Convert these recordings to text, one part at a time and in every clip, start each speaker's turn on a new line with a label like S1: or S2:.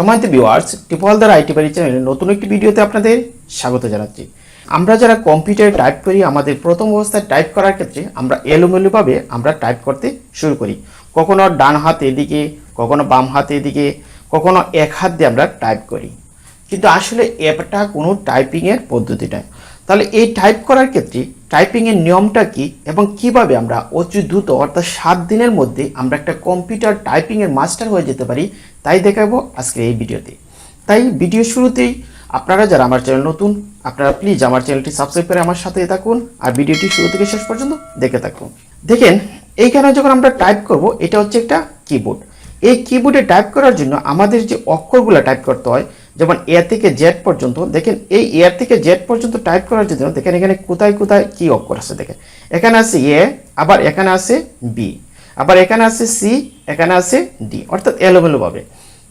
S1: সম্মানিত viewers টিপলদার IT বাড়ি চ্যানেলে নতুন একটি ভিডিওতে আপনাদের স্বাগত জানাচ্ছি। আমরা যারা কম্পিউটারে টাইপ করি আমাদের প্রথম অবস্থায় টাইপ করার ক্ষেত্রে আমরা এলোমেলোভাবে আমরা টাইপ করতে শুরু করি। কখনো ডান হাত এদিকে, কখনো বাম হাত এদিকে, কখনো এক হাত দিয়ে আমরা টাইপ করি। কিন্তু আসলে এটা কোনো টাইপিংয়ের পদ্ধতি নয় তাহলে এই টাইপ করার ক্ষেত্রে টাইপিংয়ের নিয়মটা কি এবং কীভাবে আমরা অতি দ্রুত অর্থাৎ সাত দিনের মধ্যে আমরা একটা কম্পিউটার টাইপিংয়ের মাস্টার হয়ে যেতে পারি, তাই দেখাবো আজকের এই ভিডিওতে। তাই ভিডিও শুরুতেই আপনারা যারা আমার চ্যানেল নতুন, আপনারা প্লিজ আমার চ্যানেলটি সাবস্ক্রাইব করে আমার সাথে থাকুন আর ভিডিওটি শুরু থেকে শেষ পর্যন্ত দেখে থাকুন। দেখেন, এইখানে যখন আমরা টাইপ করব, এটা হচ্ছে একটা কিবোর্ড এই কিবোর্ডে টাইপ করার জন্য আমাদের যে অক্ষরগুলো টাইপ করতে হয় যেমন এ থেকে জেড পর্যন্ত, দেখেন এই এ থেকে জেড পর্যন্ত টাইপ করার জন্য দেখেন এখানে কোথায় কোথায় কি অক্ষর আছে দেখেন। এখানে আছে এ, আবার এখানে আছে বি, আবার এখানে আছে সি, এখানে আছে ডি, অর্থাৎ এলোমেলোভাবে।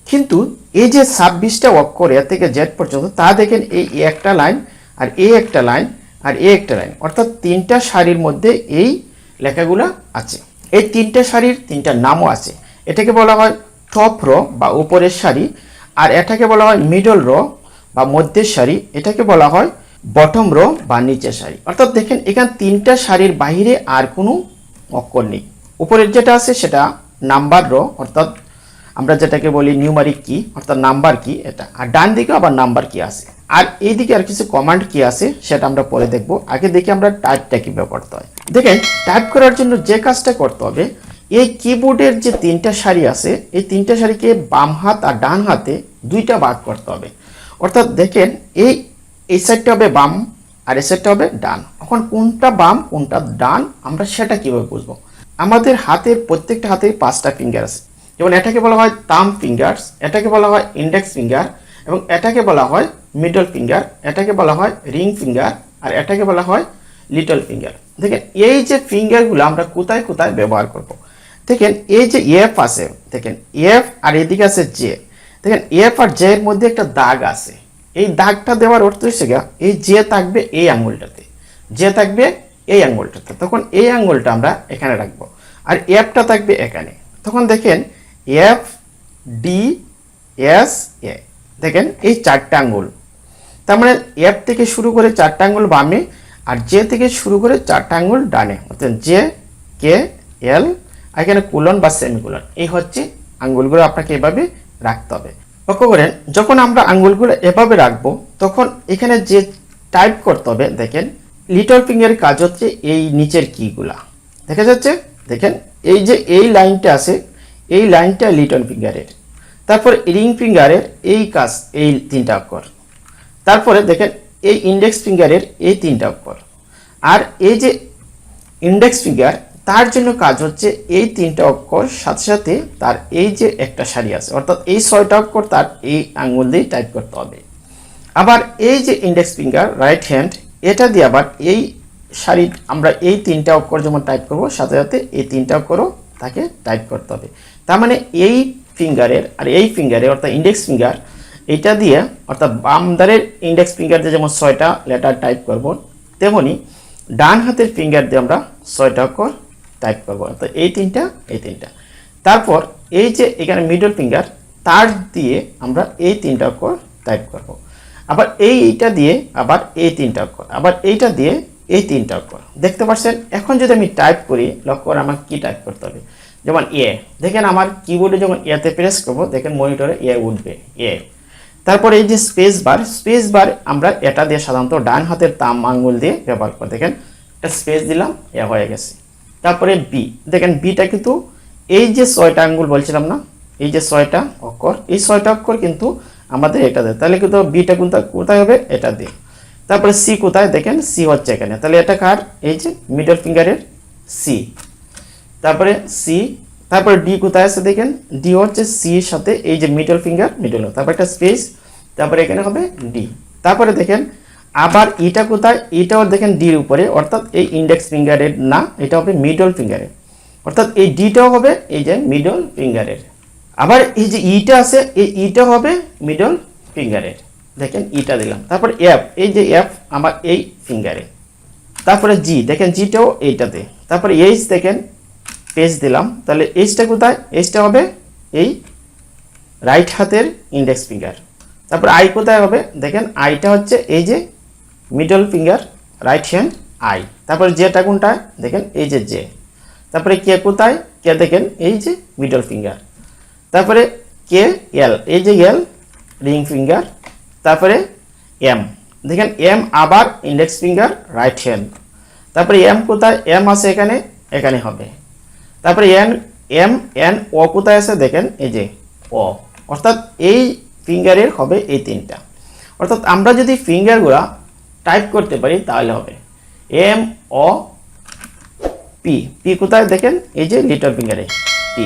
S1: কিন্তু এই যে ছাব্বিশটা অক্ষর এ থেকে জেড পর্যন্ত, তা দেখেন এই একটা লাইন আর এ একটা লাইন আর এ একটা লাইন, অর্থাৎ তিনটা শাড়ির মধ্যে এই লেখাগুলো আছে। এই তিনটা শাড়ির তিনটা নামও আছে। এটাকে বলা হয় টপ র বা উপরের সারি। আর এটাকে বলা হয় মিডল র বা মধ্যের সারি। এটাকে বলা হয় বটম র বা নিচের সারি। অর্থাৎ দেখেন, এখানে তিনটা সারির বাহিরে আর কোনো অক্ষর নেই। উপরের যেটা আছে সেটা নাম্বার র অর্থাৎ আমরা যেটাকে বলি নিউমারিক কি অর্থাৎ নাম্বার কি এটা। আর ডান দিকে আবার নাম্বার কি আছে। আর এইদিকে আর কিছু কমান্ড কি আছে, সেটা আমরা পরে দেখব। আগে দেখি আমরা টাইপটা কীভাবে করতে হয়। দেখেন টাইপ করার জন্য যে কাজটা করতে হবে এই কিবোর্ডের যে তিনটা সারি আছে, এই তিনটা সারিকে বাম হাত আর ডান হাতে দুইটা ভাগ করতে হবে। অর্থাৎ দেখেন, এই এই সাইডটা হবে বাম আর এই সাইডটা হবে ডান। এখন কোনটা বাম, কোনটা ডান, আমরা সেটা কীভাবে বুঝব? আমাদের হাতের, প্রত্যেকটা হাতে পাঁচটা ফিঙ্গার আছে। যেমন এটাকে বলা হয় তাম ফিঙ্গার্স এটাকে বলা হয় ইন্ডেক্স ফিঙ্গার এবং এটাকে বলা হয় মিডল ফিঙ্গার এটাকে বলা হয় রিং ফিঙ্গার আর এটাকে বলা হয় লিটল ফিঙ্গার দেখেন, এই যে ফিঙ্গারগুলো আমরা কোথায় কোথায় ব্যবহার করব। দেখেন এই যে এফ আছে, দেখেন এফ আর এদিকে আছে জে দেখেন এফ আর জে এর মধ্যে একটা দাগ আছে। এই দাগটা দেওয়ার অর্থ হচ্ছে গিয়া, এই জে থাকবে এই আঙুলটাতে জে থাকবে এই আঙুলটাতে তখন এই আঙুলটা আমরা এখানে রাখব। আর এফটা থাকবে এখানে। তখন দেখেন এফ ডি এস এ দেখেন এই চারটা আঙ্গুল। তার মানে এফ থেকে শুরু করে চারটা আঙ্গুল বামে, আর জে থেকে শুরু করে চারটা আঙ্গুল ডানে। অর্থাৎ জে কে এল আর এখানে কুলন বা সেমিকুলন, এই হচ্ছে আঙ্গুলগুলো আপনাকে এভাবে রাখতে হবে। লক্ষ্য করেন, যখন আমরা আঙ্গুলগুলো এভাবে রাখব, তখন এখানে যে টাইপ করতে হবে, দেখেন লিটল ফিঙ্গারের কাজ হচ্ছে এই নিচের কিগুলা। দেখা যাচ্ছে, দেখেন, এই যে এই লাইনটা আছে, এই লাইনটা লিটল ফিঙ্গারের তারপর রিং ফিঙ্গারের এই কাজ, এই তিনটা অক্ষর। তারপরে দেখেন, এই ইন্ডেক্স ফিঙ্গারের এই তিনটা অক্ষর। আর এই যে ইন্ডেক্স ফিঙ্গার তার জন্য কাজ হচ্ছে এই তিনটা অক্ষর সাথে সাথে তার এই যে একটা সারি আছে, অর্থাৎ এই ছয়টা অক্ষর তার এই আঙ্গুল দিয়ে টাইপ করতে হবে। আবার এই যে ইন্ডেক্স ফিঙ্গার রাইট হ্যান্ড এটা দিয়ে আবার এই সারি, আমরা এই তিনটা অক্ষর যেমন টাইপ করব, সাথে সাথে এই তিনটা অক্ষরও তাকে টাইপ করতে হবে। তার মানে এই ফিঙ্গারের আর এই ফিঙ্গারে অর্থাৎ ইন্ডেক্স ফিঙ্গার এটা দিয়ে, অর্থাৎ বামদারের ইন্ডেক্স ফিঙ্গার দিয়ে যেমন ছয়টা লেটার টাইপ করব, তেমনি ডান হাতের ফিঙ্গার দিয়ে আমরা ছয়টা অক্ষর টাইপ করব। তো এই তিনটা এই তিনটা। তারপর এই যে এখানে মিডল ফিঙ্গার তার দিয়ে আমরা এই তিনটা অক্ষর টাইপ করব। আবার এই এইটা দিয়ে আবার এই তিনটা অক্ষর, আবার এইটা দিয়ে এই তিনটা অক্ষর। দেখতে পাচ্ছেন, এখন যদি আমি টাইপ করি, লক্ষ্য করে আমাকে কী টাইপ করতে হবে? যেমন এ দেখেন আমার কিবোর্ডে যখন এতে প্রেস করব, দেখেন মনিটরে এ উঠবে এ তারপর এই যে স্পেস বার স্পেস বার আমরা এটা দিয়ে সাধারণত ডান হাতের তাম আঙ্গুল দিয়ে ব্যবহার করি। দেখেন, একটা স্পেস দিলাম এ হয়ে গেছে। তারপরে বি দেখেন বিটা কিন্তু এই যে ছয়টা আঙ্গুল বলছিলাম না, এই যে ছয়টা অক্ষর, এই ছয়টা অক্ষর কিন্তু আমাদের এটা দেয়। তাহলে কিন্তু বিটা কোথায় কোথায় হবে? এটা দিয়ে। তারপরে সি কোথায়? দেখেন সি হচ্ছে এখানে। তাহলে এটা কার? এই যে মিডল ফিঙ্গারের সি তারপরে সি তারপরে ডি কোথায় আছে দেখেন? ডি হচ্ছে সি এর সাথে এই যে মিডল ফিঙ্গার মিডল তারপর একটা স্পেস তারপরে এখানে হবে ডি তারপরে দেখেন আবার এটা কোথায়? এটাও দেখেন ডির উপরে। অর্থাৎ এই ইন্ডেক্স ফিঙ্গারের না এটা হবে মিডল ফিঙ্গারের অর্থাৎ এই ডিটাও হবে এই যে মিডল ফিঙ্গারের আবার এই যে ইটা আছে, এই ইটা হবে মিডল ফিঙ্গারের দেখেন ইটা দিলাম। তারপর এফ এই যে এফ আমার এই ফিঙ্গারে তারপরে জি দেখেন জিটাও এইটাতে। তারপরে এইচ দেখেন পেজ দিলাম। তাহলে এইচটা কোথায়? এইচটা হবে এই রাইট হাতের ইন্ডেক্স ফিঙ্গার তারপর আই কোথায় হবে? দেখেন আইটা হচ্ছে এই যে middle finger right hand I তারপরে জেটা কোনটা? দেখেন, এই যে জে তারপরে কে কোথায়? কে দেখেন, এই যে মিডল ফিঙ্গার তারপরে কে এল? এই যে এল রিং ফিঙ্গার তারপরে এম দেখেন এম আবার ইন্ডেক্স ফিঙ্গার রাইট হ্যান্ড তারপরে এম কোথায়? এম আছে এখানে এখানে হবে। তারপরে এন এম এন ও কোথায় আছে? দেখেন, এই যে ও অর্থাৎ এই ফিঙ্গারের হবে এই তিনটা। অর্থাৎ আমরা যদি ফিঙ্গারগুলা টাইপ করতে পারি, তাহলে হবে। M O P. পি কোথায় দেখেন? এই যে লিটল ফিঙ্গারে পি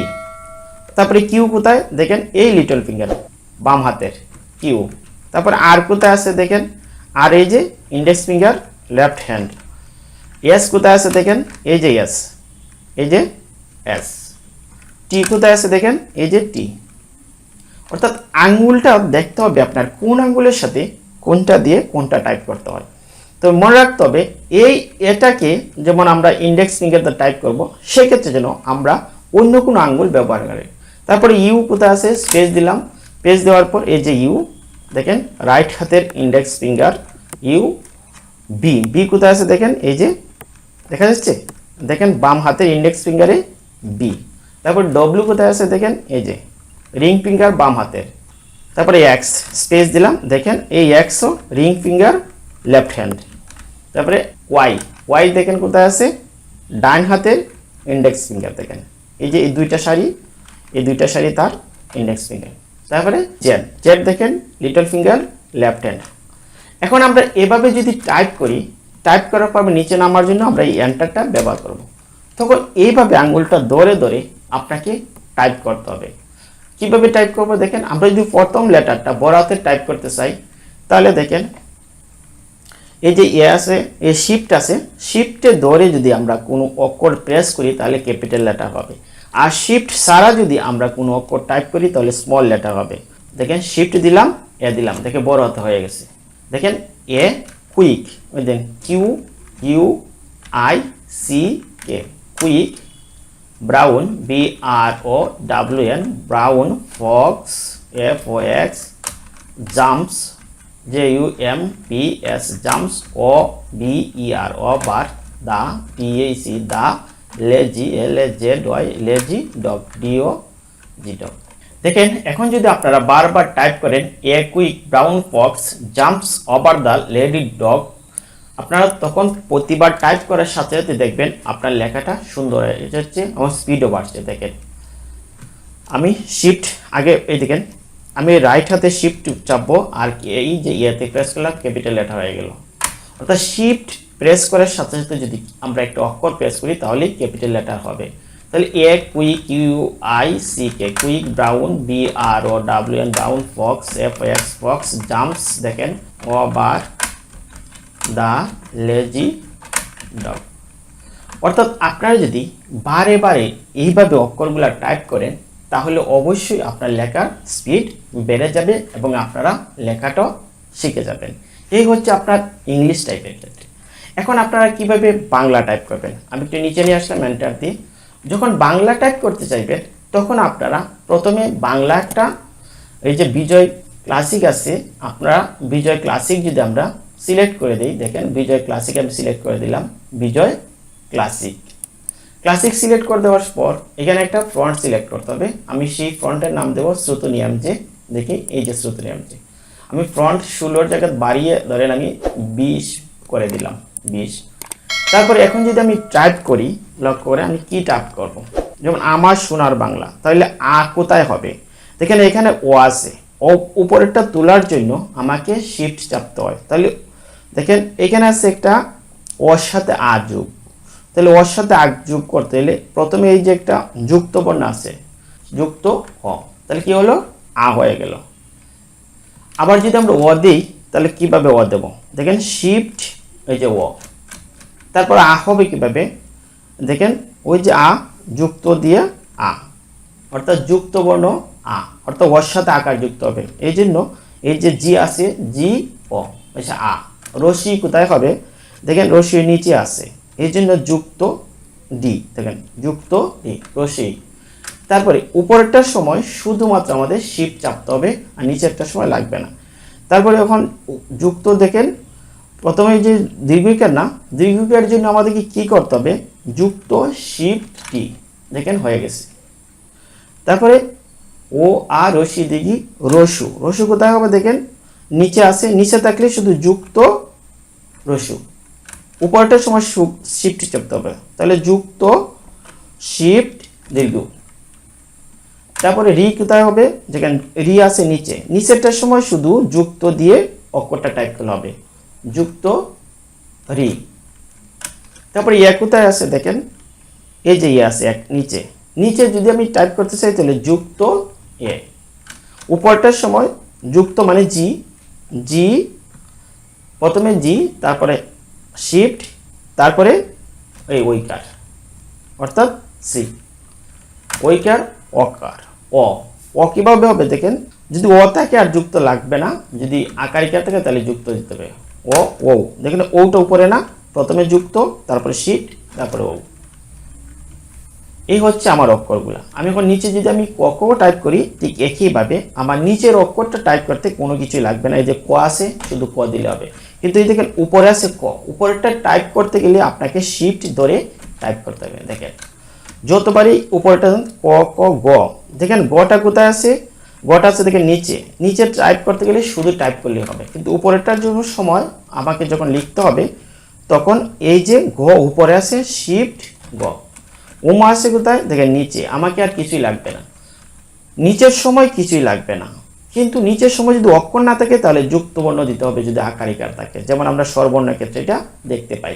S1: তারপরে কিউ কোথায়? দেখেন, এই লিটল ফিঙ্গার বাম হাতের কিউ তারপরে আর কোথায় আছে দেখেন? আর এই যে index finger left hand S কোথায় আছে দেখেন? এই যে এস এই যে এস টি কোথায় আছে দেখেন? এই যে টি অর্থাৎ আঙ্গুলটা দেখতে হবে আপনার কোন আঙ্গুলের সাথে কোনটা দিয়ে কোনটা টাইপ করতে হয়। তো মনে রাখতে হবে, এই এটাকে যেমন আমরা ইন্ডেক্স ফিঙ্গার টাইপ করব, সেক্ষেত্রে যেন আমরা অন্য কোনো আঙ্গুল ব্যবহার করি। তারপরে ইউ কোথায় আছে? স্পেস দিলাম। স্পেস দেওয়ার পর এই যে ইউ দেখেন রাইট হাতের index finger U B B কোথায় আছে দেখেন? এই যে দেখা যাচ্ছে? দেখেন বাম হাতের ইন্ডেক্স ফিঙ্গারে বি তারপর ডব্লিউ কোথায় আছে দেখেন? এই যে রিং ফিঙ্গার বাম হাতের। তারপরে এক্স স্পেস দিলাম, দেখেন এই এক্সও রিং ফিঙ্গার লেফট হ্যান্ড তারপরে ওয়াই ওয়াই দেখেন কোথায় আছে? ডান হাতের ইন্ডেক্স ফিঙ্গার দেখেন। এই যে এই দুইটা শাড়ি, এই দুইটা শাড়ি তার ইন্ডেক্স ফিঙ্গার তারপরে জেড জেড দেখেন লিটল ফিঙ্গার লেফট হ্যান্ড এখন আমরা এভাবে যদি টাইপ করি টাইপ করার পর নিচে নামার জন্য আমরা এই এন্টারটা ব্যবহার করব। তখন এইভাবে আঙ্গুলটা ধরে ধরে আপনাকে টাইপ করতে হবে। কীভাবে টাইপ করব দেখেন, আমরা যদি প্রথম লেটারটা বড় হাতে টাইপ করতে চাই, তাহলে দেখেন, এই যে এ আছে এই শিফট আছে শিফটে ধরে যদি আমরা কোনো অক্ষর প্রেস করি, তাহলে ক্যাপিটাল লেটার হবে। আর শিফট ছাড়া যদি আমরা কোনো অক্ষর টাইপ করি, তাহলে স্মল লেটার হবে। দেখেন শিফট দিলাম, এ দিলাম, দেখে বড় হাতে হয়ে গেছে। দেখেন, এ কুইক ওই then Q U I C K quick brown B R O W N brown fox F O X jumps J U M P S jumps O B E R over the T A C the lazy L A Z Y lazy dog D O G dog দেখেন, এখন যদি আপনারা বারবার type করেন a quick brown fox jumps over the lady dog আপনারা তখন প্রতিবার type করার সাথে সাথে দেখবেন আপনার লেখাটা সুন্দর হয়ে যাচ্ছে আমার স্পিডও বাড়ছে, দেখেন। আমি শিফট আগে, এই দেখেন, আমি রাইট হাতে শিফট চাপবো আর এই যে ইয়েতে প্রেস করলাম ক্যাপিটাল লেটার হয়ে গেল। অর্থাৎ শিফট প্রেস করার সাথে সাথে যদি আমরা একটা অক্ষর প্রেস করি, তাহলেই ক্যাপিটাল লেটার হবে। তাহলে a quick U I C K quick brown B R O W N brown fox F X fox jumps দেখেন over the lazy dog অর্থাৎ আপনারা যদি বারে বারে এইভাবে অক্ষরগুলো টাইপ করেন, তাহলে অবশ্যই আপনার লেখার স্পিড বেড়ে যাবে এবং আপনারা লেখাটাও শিখে যাবেন। এই হচ্ছে আপনার ইংলিশ টাইপের ক্ষেত্রে। এখন আপনারা কীভাবে বাংলা টাইপ করবেন? আমি একটু নিচে নিয়ে আসলাম এন্টার দিয়ে। যখন বাংলা টাইপ করতে চাইবেন, তখন আপনারা প্রথমে বাংলা একটা, এই যে বিজয় ক্লাসিক আছে, আপনারা বিজয় ক্লাসিক যদি আমরা সিলেক্ট করে দিই। দেখেন, বিজয় ক্লাসিক আমি সিলেক্ট করে দিলাম। বিজয় ক্লাসিক ক্লাসিক সিলেক্ট করে দেওয়ার পর, এখানে একটা ফ্রন্ট সিলেক্ট করতে হবে। আমি সেই ফ্রন্টের নাম দেবো শ্রুতনিয়াম যে। দেখি, এই যে শ্রুতনিয়াম যে। আমি ফ্রন্ট ষোলোর জায়গায় বাড়িয়ে, ধরেন আমি বিশ করে দিলাম, বিশ। তারপরে এখন যদি আমি টাইপ করি লক্ষ্য করে আমি কি টাইপ করব। যেমন আমার সোনার বাংলা, তাহলে আ কোথায় হবে? দেখেন, এখানে ও আছে। ও উপরেরটা তোলার জন্য আমাকে শিফট চাপতে হয়। তাহলে দেখেন, এখানে আছে একটা ওর সাথে আ যুগ। তাহলে ওর সাথে আগ যোগ করতে গেলে প্রথমে এই যে একটা যুক্ত বর্ণ আছে, যুক্ত হ, তাহলে কি হলো? আ হয়ে গেল। আবার যদি আমরা ও দিই, তাহলে কীভাবে ও দেব? দেখেন শিফট এই যে ও তারপর আ হবে কীভাবে? দেখেন, ওই যে আ যুক্ত দিয়ে আ, অর্থাৎ যুক্ত বর্ণ আ, অর্থাৎ ওর সাথে আকার যুক্ত হবে। এই জন্য এই যে জি আছে, জি ও আচ্ছা আ। রশি কোথায় হবে? দেখেন রশির নিচে আছে। এই জন্য যুক্ত ডি দেখেন, যুক্ত ডি রশি তারপরে, উপরেরটার সময় শুধুমাত্র আমাদের শিফট চাপতে হবে, আর নিচেরটার সময় লাগবে না। তারপরে এখন যুক্ত দেখেন, প্রথমে যে দীর্ঘিকার না, দীর্ঘিকার জন্য আমাদেরকে কি করতে হবে? যুক্ত শিফট টি দেখেন, হয়ে গেছে। তারপরে ও আর রশি দিঘি রসু। রসু কোথায় হবে দেখেন? নিচে আসে নিচে থাকলে শুধু যুক্ত রসু উপরটার সময় শিফট চাপতে হবে। তাহলে যুক্ত শিফট দীর্ঘ। তারপরে রি কোথায় হবে? যেখানে রি আছে নিচে। নিচেরটার সময় শুধু যুক্ত দিয়ে অক্ষরটা টাইপ করলে হবে। যুক্ত রি। তারপরে ইয়া কোথায় আছে দেখেন? এই যে ইয়ে আছে এক, নিচে। নিচে যদি আমি টাইপ করতে চাই তাহলে যুক্ত এ। উপরটার সময় যুক্ত মানে জি জি, প্রথমে জি, তারপরে শিফট তারপরে এই ওইকার, অর্থাৎ সি। ওইকার, অকার, অ। অ কীভাবে হবে দেখেন, যদি অ থাকে আর যুক্ত লাগবে না, যদি আকার আকারিকা থাকে তাহলে যুক্ত দিতে হবে। ও ও। দেখেন ওটা উপরে না, প্রথমে যুক্ত, তারপরে শিফট তারপরে ও। এই হচ্ছে আমার অক্ষরগুলো। আমি এখন নিচে যদি আমি ক ক টাইপ করি, ঠিক একইভাবে আমার নিচের অক্ষরটা টাইপ করতে কোনো কিছুই লাগবে না। এই যে ক আছে, শুধু ক দিলে হবে। কিন্তু এই দেখেন, উপরে আছে ক। উপরেরটা টাইপ করতে গেলে আপনাকে শিফট ধরে টাইপ করতে হবে। দেখেন, যতবারই উপরেটা ক ক, গ। দেখেন, গটা কোথায় আছে? গটা আছে দেখেন নিচে। নিচে টাইপ করতে গেলে শুধু টাইপ করলেই হবে। কিন্তু উপরেরটার জন্য সময় আমাকে যখন লিখতে হবে, তখন এই যে ঘ উপরে আছে শিফট গ। উমা আছে কোথায়? দেখেন, নিচে। আমাকে আর কিছুই লাগবে না। নিচের সময় কিছুই লাগবে না। কিন্তু নিচের সময় যদি অক্ষর না থাকে, তাহলে যুক্তবর্ণ দিতে হবে যদি আকারিকার থাকে। যেমন আমরা স্বরবর্ণের ক্ষেত্রে এটা দেখতে পাই।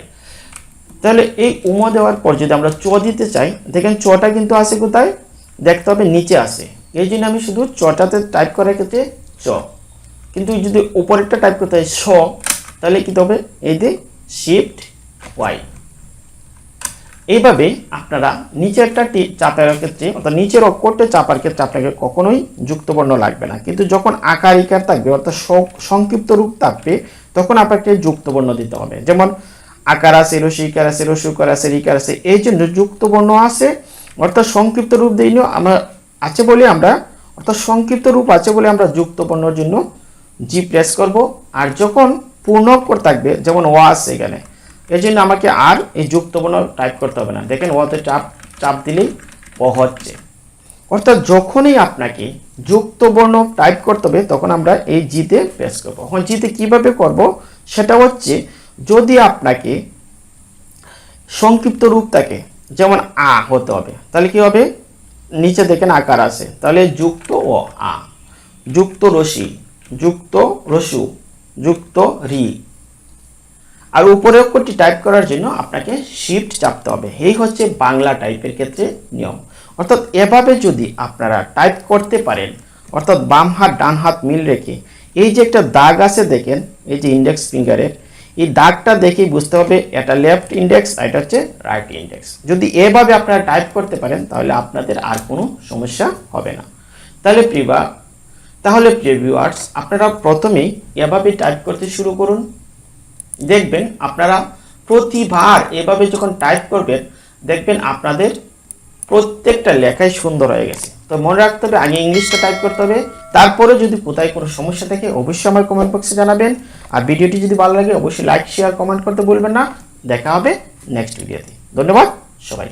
S1: তাহলে এই উম দেওয়ার পর যদি আমরা চ দিতে চাই, দেখেন চটা কিন্তু আছে কোথায়? দেখতে হবে নিচে আসে এই জন্য আমি শুধু চটাতে টাইপ করার ক্ষেত্রে চ। কিন্তু যদি উপরেরটা টাইপ করতে হয় স, তাহলে কী হবে? এই শিফট ওয়াই এইভাবে আপনারা নিচেরটা টি- চাপার ক্ষেত্রে অর্থাৎ নিচের অক্ষরটা চাপার ক্ষেত্রে আপনাকে কখনোই যুক্তবর্ণ লাগবে না। কিন্তু যখন আকার ইকার থাকবে, অর্থাৎ সংক্ষিপ্ত রূপ থাকবে, তখন আপনাকে যুক্তবর্ণ দিতে হবে। যেমন আকার আছে রসি ইকার আছে রসুকার আছে রিকার আছে, এই জন্য যুক্তবর্ণ আছে, অর্থাৎ সংক্ষিপ্ত রূপ দিইনি আমরা আছে বলে আমরা, অর্থাৎ সংক্ষিপ্ত রূপ আছে বলে আমরা যুক্তবর্ণের জন্য জি প্রেস করব। আর যখন পূর্ণ অক্ষর থাকবে, যেমন ও আছে এখানে এই জন্য আমাকে আর এই যুক্ত যুক্তবর্ণ টাইপ করতে হবে না। দেখেন ওতে চাপ চাপ দিলেই ও হচ্ছে। অর্থাৎ যখনই আপনাকে যুক্তবর্ণ টাইপ করতে হবে, তখন আমরা এই জিতে প্রেস করব। এখন জিতে কীভাবে করব? সেটা হচ্ছে যদি আপনাকে সংক্ষিপ্ত রূপ থাকে, যেমন আ হতে হবে, তাহলে কি হবে? নিচে দেখেন আকার আছে, তাহলে যুক্ত ও আ। যুক্ত রশি, যুক্ত রসু, যুক্ত রি। আর উপরে অক্ষরটি টাইপ করার জন্য আপনাকে শিফট চাপতে হবে। এই হচ্ছে বাংলা টাইপের ক্ষেত্রে নিয়ম। অর্থাৎ এভাবে যদি আপনারা টাইপ করতে পারেন, অর্থাৎ বাম হাত, ডান হাত মিল রেখে, এই যে একটা দাগ আছে দেখেন, এই যে ইন্ডেক্স ফিঙ্গারের এই দাগটা দেখেই বুঝতে হবে এটা লেফট ইন্ডেক্স আর এটা হচ্ছে রাইট ইন্ডেক্স যদি এভাবে আপনারা টাইপ করতে পারেন, তাহলে আপনাদের আর কোনো সমস্যা হবে না। তাহলে প্রিবা তাহলে প্রিভিউয়ার্স আপনারা প্রথমেই এভাবে টাইপ করতে শুরু করুন। দেখবেন আপনারা প্রতিবার এভাবে যখন টাইপ করবেন, দেখবেন আপনাদের প্রত্যেকটা লেখাই সুন্দর হয়ে গেছে। তো মনে রাখতে হবে, আগে ইংলিশটা টাইপ করতে হবে। তারপরে যদি কোথায় কোনো সমস্যা থাকে, অবশ্যই আমার কমেন্ট বক্সে জানাবেন। আর ভিডিওটি যদি ভালো লাগে, অবশ্যই লাইক শেয়ার কমেন্ট করতে ভুলবেন না। দেখা হবে নেক্সট ভিডিওতে ধন্যবাদ সবাই